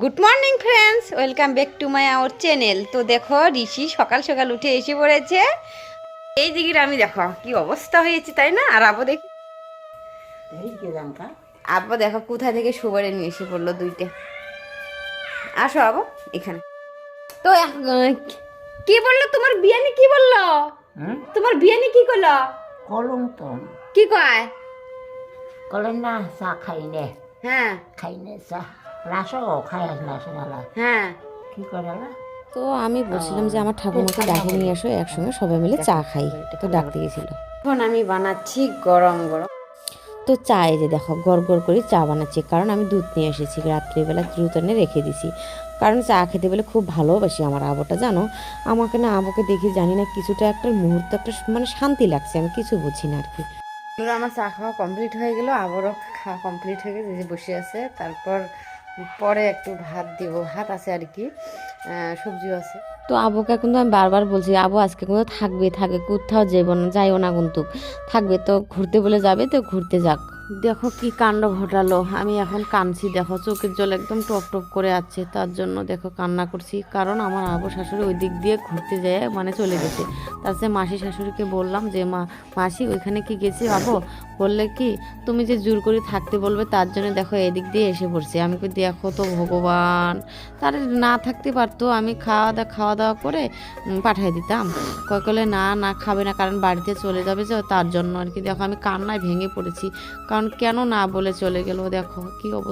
Good morning friends welcome back to my our channel তো দেখো ঋষি সকাল সকাল উঠে এসে পড়েছে। এই দিকের আমি দেখো কি অবস্থা হয়েছে তাই না? আর আবো দেখি আব্বা দেখো কোথা থেকে সুবারে নিয়ে এসে পড়ল দুইটা। আসো আবো এখানে। তো কি বলল? তোমার বিয়ানি কি বলল? তোমার বিয়ানি কি করল? কলম তো। কি কয়? কলেন না চা খাই নে। হ্যাঁ। খাই নে চা। হ্যাঁ। কি করে না তো আমি বলছিলাম যে আমার ঠাকুমাকে ডাকে নিয়ে আসো একসঙ্গে সবাই মিলে চা খাই। তো ডাকতে গেছিল এখন আমি বানাচ্ছি গরম গরম। তো চা এই যে দেখো গড় গড় করে চা বানাচ্ছি কারণ আমি দুধ নিয়ে এসেছি রাত্রিবেলা দ্রুত এনে রেখে দিছি। কারণ চা খেতে বলে খুব ভালোবাসি আমার আবোটা জানো? আমাকে না আবোকে দেখে জানি না কিছুটা একটা মুহূর্ত একটা মানে শান্তি লাগছে আমি কিছু বুঝি না আর কি আমার চা খাওয়া কমপ্লিট হয়ে গেল আবারও খাওয়া কমপ্লিট হয়ে গেছে যে বসে আছে তারপর পরে একটু ভাত দিব। ভাত আছে আর কি সবজি সবজিও আছে। তো আবুকে কিন্তু আমি বারবার বলছি, আবু, আজকে কিন্তু থাকবে থাকবে কোথাও যাইব না, যাইও না কিন্তু। থাকবে তো ঘুরতে বলে যাবে, তো ঘুরতে যাক। দেখো কি কাণ্ড ঘটালো। আমি এখন কাঁদছি, দেখো চোখের জল একদম টপ টপ করে আছে, তার জন্য দেখো কান্না করছি। কারণ আমার আবু শাশুড়ি ওই দিক দিয়ে ঘুরতে যায় মানে চলে গেছে। তার সে মাসি শাশুড়িকে বললাম যে, মা, মাসি, ওইখানে কি গেছি আবু? বললে কি, তুমি যে জোর করে থাকতে বলবে, তার জন্য দেখো এদিক দিয়ে এসে পড়ছে। আমি কই, দেখো তো ভগবান। তার না থাকতে পারতো, আমি খাওয়া দাওয়া খাওয়া দাওয়া করে পাঠিয়ে দিতাম। কয় কলে না না খাবে না, কারণ বাড়িতে চলে যাবে যে, তার জন্য আর কি। দেখো আমি কান্নায় ভেঙে পড়েছি। কারণ কেন না বলে চলে গেল দেখো কি অবস্থা।